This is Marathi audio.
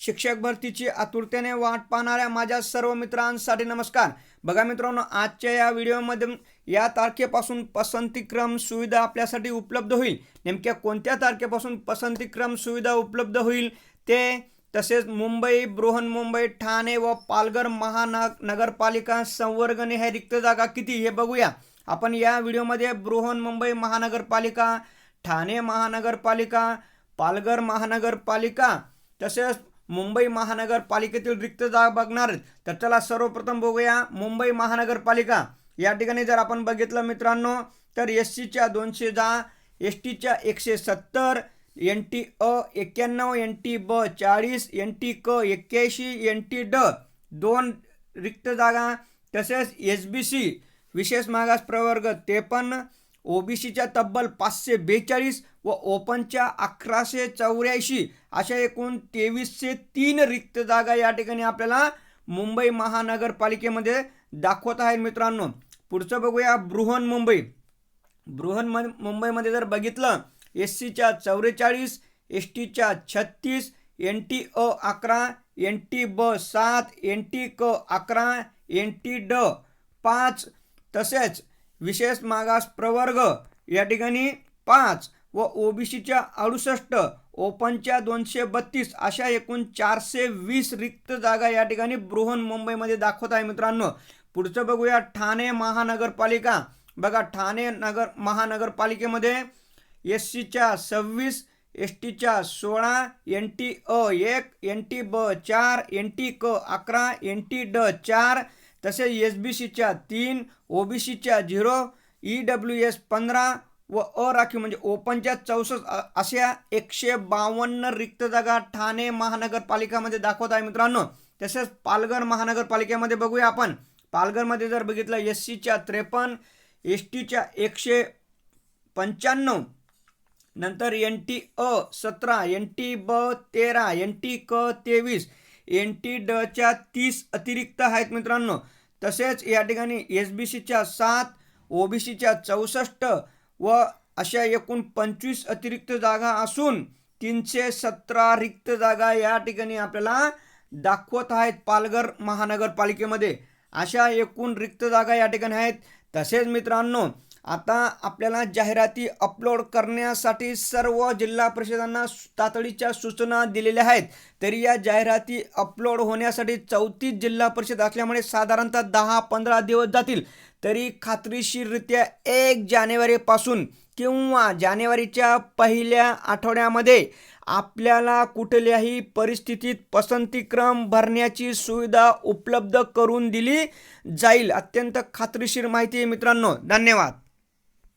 शिक्षक भरतीची आतुरतेने वाट पाहणाऱ्या माझ्या सर्व मित्रांसाठी नमस्कार. बघा मित्रांनो आजच्या या व्हिडिओमध्ये या तारखेपासून पसंतीक्रम सुविधा आपल्यासाठी उपलब्ध होईल. नेमक्या कोणत्या तारखेपासून पसंतीक्रम सुविधा उपलब्ध होईल ते तसेच मुंबई बृहन्मुंबई ठाणे व पालघर महानग नगरपालिका संवर्गने हे रिक्त जागा किती हे बघूया. आपण या व्हिडिओमध्ये बृहन्मुंबई महानगरपालिका ठाणे महानगरपालिका पालघर महानगरपालिका तसेच मुंबई महानगरपालिकेतील रिक्त जागा बघणार तर चला सर्वप्रथम बघूया मुंबई महानगरपालिका. या ठिकाणी जर आपण बघितलं मित्रांनो तर एस सीच्या दोनशे दहा एस टीच्या एकशे सत्तर एन टी अ एक्क्याण्णव एन टी ब चाळीस एन टी क एक्क्याऐंशी एन टी ड दोन रिक्त जागा तसेच एस बी सी विशेष मागास प्रवर्ग त्रेपन्न ओबीसीच्या तब्बल पाचशे बेचाळीस व ओपनच्या अकराशे चौऱ्याऐंशी अशा एकूण तेवीसशे तीन रिक्त जागा या ठिकाणी आपल्याला मुंबई महानगरपालिकेमध्ये दाखवत आहेत मित्रांनो. पुढचं बघूया बृहन मुंबई. बृहन म- मुंबईमध्ये जर बघितलं एस सीच्या चौवेचाळीस एस टीच्या छत्तीस एन टी अ अकरा एन टी ब सात एन टी क अकरा एन टी ड पाच तसेच विशेष मागास प्रवर्ग. या ठिकाणी पाच व ओबीसीच्या अडुसष्ट ओपनच्या दोनशे बत्तीस अशा एकूण चारशे वीस रिक्त जागा या ठिकाणी बृहन मुंबईमध्ये दाखवत आहे मित्रांनो. पुढचं बघूया ठाणे महानगरपालिका. बघा ठाणे नगर महानगरपालिकेमध्ये एस सीच्या सव्वीस एस टीच्या सोळा एन टी अ एक एन टी ब चार एन टी क अकरा एन टी ड चार तसेच एस बी सीच्या तीन ओ बी सीच्या झिरो ई डब्ल्यू एस पंधरा व अ राखीव म्हणजे ओपनच्या चौसष्ट अशा एकशे बावन्न रिक्त जागा ठाणे महानगरपालिकामध्ये दाखवत आहे मित्रांनो. तसेच पालघर महानगरपालिकेमध्ये बघूया आपण. पालघरमध्ये जर बघितलं एस सीच्या त्रेपन्न एस टीच्या एकशे पंच्याण्णव नंतर एन टी अ सतरा एन टी ब तेरा एन टी क तेवीस एन टी डच्या तीस अतिरिक्त आहेत मित्रांनो. तसेच या ठिकाणी एस बी सीच्या सात ओ बी सीच्या चौसष्ट व अशा एकूण पंचवीस अतिरिक्त जागा असून तीनशे सतरा रिक्त जागा या ठिकाणी आपल्याला दाखवत आहेत पालघर महानगरपालिकेमध्ये. अशा एकूण रिक्त जागा या ठिकाणी आहेत. तसेच मित्रांनो आता आपल्याला जाहिराती अपलोड करण्यासाठी सर्व जिल्हा परिषदांना तातडीच्या सूचना दिलेल्या आहेत. तरी या जाहिराती अपलोड होण्यासाठी चौतीस जिल्हा परिषद असल्यामुळे साधारणतः दहा पंधरा दिवस जातील. तरी खात्रीशीररित्या एक जानेवारीपासून किंवा जानेवारीच्या पहिल्या आठवड्यामध्ये आपल्याला कुठल्याही परिस्थितीत पसंतीक्रम भरण्याची सुविधा उपलब्ध करून दिली जाईल. अत्यंत खात्रीशीर माहिती आहे मित्रांनो. धन्यवाद.